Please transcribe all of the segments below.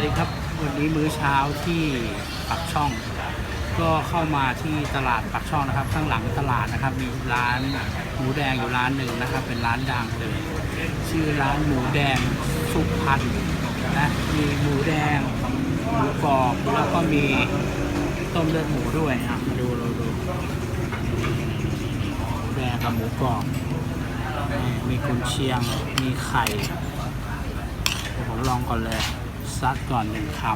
วัสดีครับ วันนี้มื้อเช้าที่ปักช่อง ก็เข้ามาที่ตลาดปักช่องนะครับ ข้างหลังตลาดนะครับ มีร้านหมูแดงอยู่ร้านหนึ่งนะครับ เป็นร้านดังเลยชื่อร้านหมูแดงสุพรรณนะมีหมูแดงหมูกรอบแล้วก็มีต้มเลือดหมูด้วยอะมาดูเราดูหมูแดงกับหมูกรอบมีกุนเชียงมีไข่ผมลองก่อนเลย ซัดก่อนหนึ่งคำ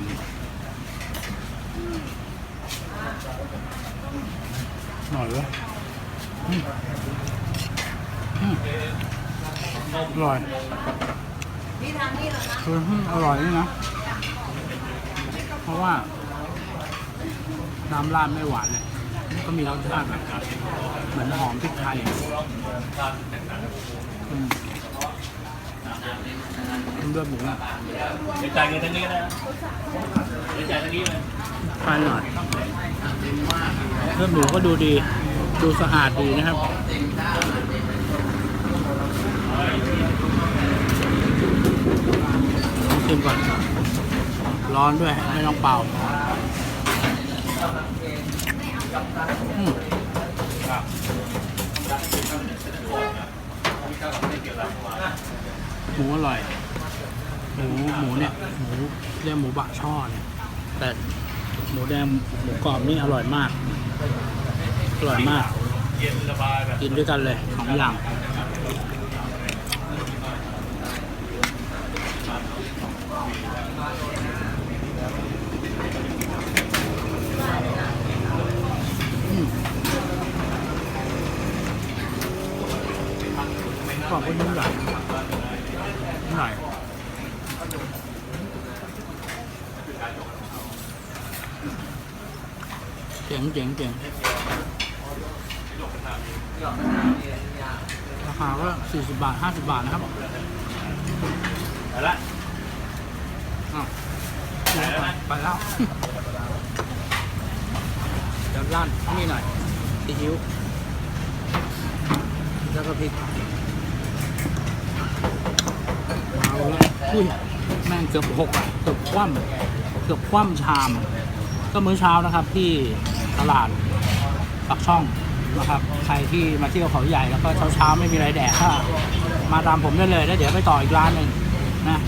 หน่อยเว้ยอืมอืมอร่อยคืออร่อยนี่นะ เพราะว่า น้ำราดไม่หวานเลย ก็มีรสชาติแบบเหมือนหอมพริกไทยอืม เลือดหมูอะเดี๋ยวจ่ายเงินทางนี้ก็ได้นะเดี๋ยวจ่ายทางนี้เลยไปหน่อยเลือดหมูก็ดูดี ดูสะอาดดีนะครับลองชิมก่อน ร้อนด้วย ไม่ต้องเป่าอืม หมูอร่อย หมูหมูเนี่ยหมูเรียกหมูบะช่อเนี่ยแต่หมูแดงหมูกรอบนี่อร่อยมาก อร่อยมาก กินด้วยกันเลยสองอย่าง อืมกรอบก็นุ่มใหญ่นุ่มใหญ่เจ๋งเจ๋งเจ๋งราคาก็สี่สิบบาทห้าสิบบาทนะครับไปละอ้าวไปแล้วเดี๋ยวร้านนี่หน่อยซีอิ๊วแล้วก็พริกเอาละอุ้ยแม่งเกือบหกอะเกือบคว่ำเกือบคว่ำชาม ก็มื้อเช้านะครับที่ ตลาดปักช่องนะครับ ใครที่มาเที่ยวเขาใหญ่แล้วก็เช้าๆไม่มีอะไรแดกก็มาตามผมได้เลยแล้วเดี๋ยวไปต่ออีกร้านหนึ่งนะ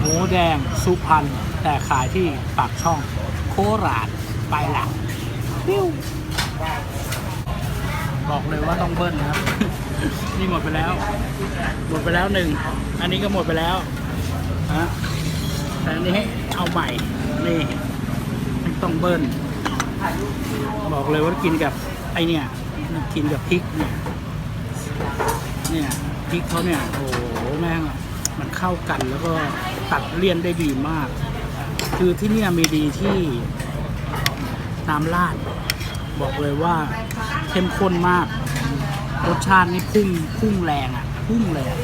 หมูแดงสุพรรณแต่ขายที่ปากช่อง โคราชไปละปิ้วบอกเลยว่าต้องเบิ้ลนะครับ นี่หมดไปแล้ว หมดไปแล้วหนึ่ง อันนี้ก็หมดไปแล้วฮะแต่อันนี้เอาใหม่ นี่ต้องเบิ้ล บอกเลยว่ากินกับไอเนี่ยกินกับพริกเนี่ยเนี่ยพริกเขาเนี่ยโอ้โหแม่งมันเข้ากันแล้วก็ตัดเลี่ยนได้ดีมาก คือที่เนี่ยมีดีที่น้ำราดบอกเลยว่าเข้มข้นมาก รสชาตินี่พุ่งพุ่งแรงอะ พุ่งเลยอะ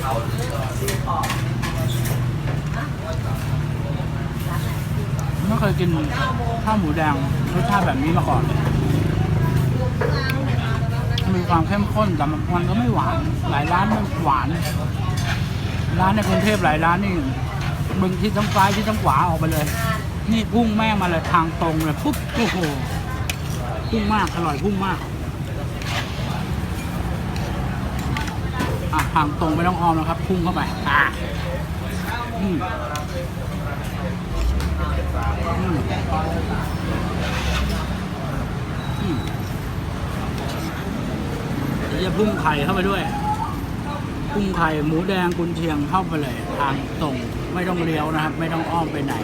ไม่เคยกินข้าวหมูแดงรสชาติแบบนี้มาก่อนเลยมีความเข้มข้นแต่มันก็ไม่หวาน หลายร้านมันหวาน ร้านในกรุงเทพหลายร้านนี่มึงที่ทั้งซ้ายที่ทั้งขวาออกไปเลย นี่พุ่งแม่งมาเลยทางตรงเลยปุ๊บโอ้โหพุ่งมากอร่อยพุ่งมากอะทางตรงไม่ต้องออมแล้วครับ พุ่งเข้าไปอะอืมอืมอืม เดี๋ยวจะพุ่งไข่เข้าไปด้วยกุ้งไข่หมูแดงกุนเชียงเข้าไปเลย ทางตรงไม่ต้องเลี้ยวนะครับ ไม่ต้องอ้อมไปไหน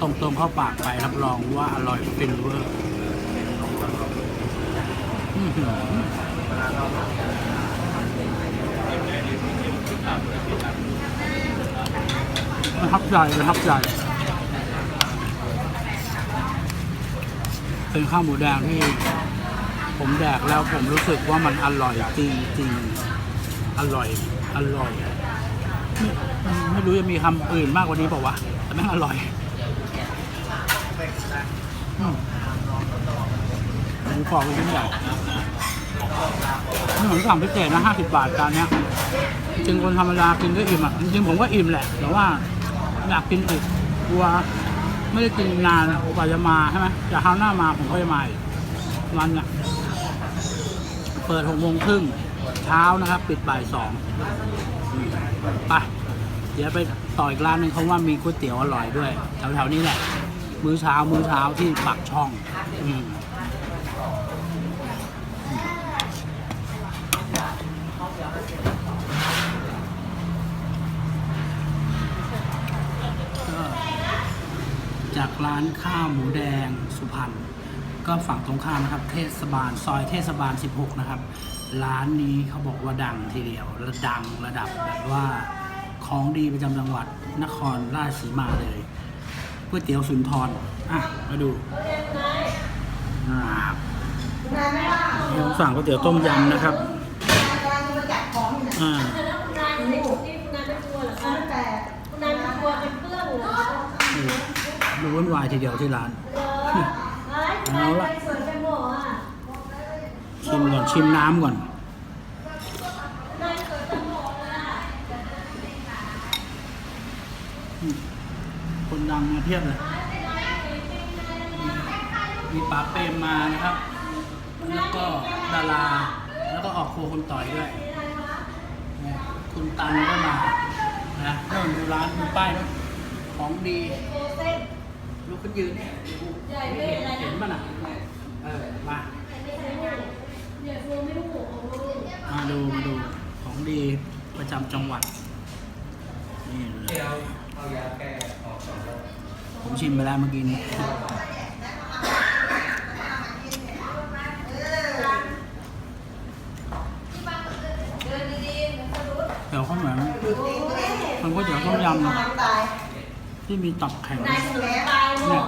ตรงตรงๆเข้าปากไปรับรองว่าอร่อยฟินเวอร์ประทับใจประทับใจ เป็นข้าวหมูแดงที่ผมแดกแล้วผมรู้สึกว่ามันอร่อยจริงๆอร่อย อร่อย ไม่ไม่รู้จะมีคำอื่นมากกว่านี้เปล่าวะแต่แม่งอร่อยอืมหมูกรอบเป็นชิ้นใหญ่นี่ผมสั่งพิเศษนะห้าสิบบาทจานเนี้ยจริงคนธรรมดากินก็อิ่มอะจริงผมก็อิ่มแหละ แต่ว่าอยากกินอีกกลัว ไม่ได้กินนานกว่าจะมาใช่ไหมจะคราวหน้ามาผมก็จะมาอีกวันเนี่ยเปิดหกโมงครึ่งเช้านะครับ ปิดบ่ายสองไปเดี๋ยวไปต่ออีกร้านหนึงเขาว่ามีก๋วยเตี๋ยวอร่อยด้วยแถวๆนี้แหละ มื้อเช้ามื้อเช้าที่ปากช่อง อืม ก็จาก ร้านข้าวหมูแดงสุพรรณก็ฝั่งตรงข้ามนะครับ เทศบาลซอยเทศบาล 16 นะครับ ร้านนี้เขาบอกว่าดังทีเดียวและดังระดับแบบว่าของดีประจำจังหวัดนครราชสีมาเลยก๋วยเตี๋ยวสุนทรอะมาดูอ่าผมสั่งก๋วยเตี๋ยวต้มยำนะครับอ่า ดูวุ่นวายทีเดียวที่ร้านเอาละชิมก่อนชิมน้ำก่อนคนดังมาเพียบเลย มีป๋าเปรมมานะครับ แล้วก็ดารา แล้วก็ออกครัวคนต่อยด้วย คุณตันก็มา นะเริ่มดูร้านดูป้ายนะของดี ลุกขึ้นยืนเนี่ยดูใหญ่ไม่อะไรเห็นนะมันอะเออมาเดี๋ยวฟูไม่หูของลูกมาดูมาดูของดีประจำจังหวัด นี่เลยผมชิมไปแล้วเมื่อกี้นี้เดี๋ยวข้าวเหนียวมันก็เดี๋ยวต้มยำที่มีตับแข็ง นาย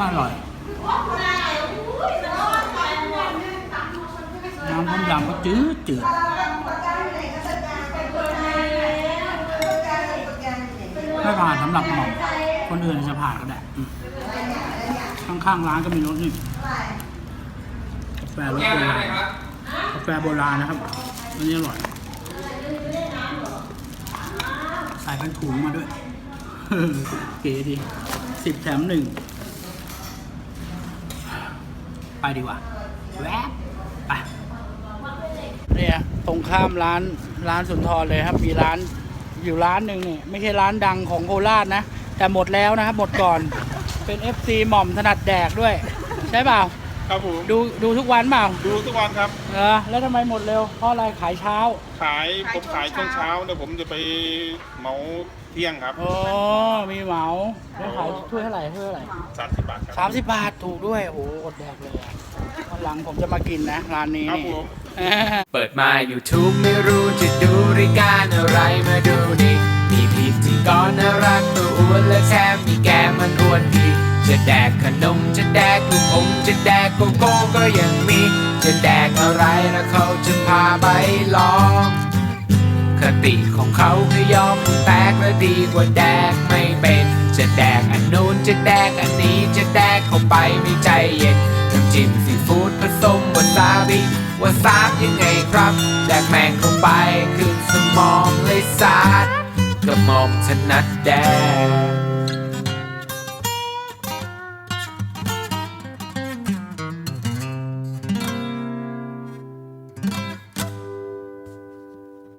มากอร่อยคุณนายอุ้ยมันร้อนไปหมดำต้มยำก็จืดจืดไม่ผ่านสำหรับหม่อมคนอื่นจะผ่านก็ได้ ข้างๆร้านก็มีรถนี่กาแฟรสโบราณกาแฟโบราณนะครับอันนี้อร่อย ใส่เป็นถุงมาด้วยเก๋ดีสิบแถมหนึ่ง ไปดีกว่า แวบไปเนี่ยตรงข้ามร้านร้านสุนทรเลยครับ มีร้านอยู่ร้านหนึ่งเนี่ยไม่ใช่ร้านดังของโคราชนะ แต่หมดแล้วนะครับ หมดก่อนเป็น FC หม่อมถนัดแดกด้วย ใช่เปล่า ครับผมดูดูทุกวันเปล่าดูทุกวันครับเออแล้วทำไมหมดเร็วเพราะอะไรขายเช้าขายผมขายช่วงเช้าเดี๋ยวผมจะไปเหมาเที่ยงครับอ๋อมีเหมาแล้วขายถ้วยเท่าไหร่ถ้วยเท่าไหร่สามสิบบาทครับสามสิบบาทถูกด้วยโอ้โหอดแดกเลยอะวันหลังผมจะมากินนะร้านนี้ครับนี่ผม เปิดมา YouTube ไม่รู้จะดูรายการอะไรมาดูดิมีพิธีกรน่ารักตัวอ้วนและแถมมีแกมมันอ้วนดี จะแดกขนมจะแดกลูกอมจะแดกโกโก้ก็ยังมี จะแดกอะไรแล้วเขาจะพาไปลองคติของเขาคือยอมแตกและดีกว่าแดกไม่เป็น จะแดกอันนู้นจะแดกอันนี้จะแดกเข้าไปไม่ใจเย็นน้ำจิ้มซีฟู้ดผสมวาซาบิวาซาบยังไงครับ แดกแมงเข้าไปขึ้นสมองเลยสาดกระหม่อมถนัดแดก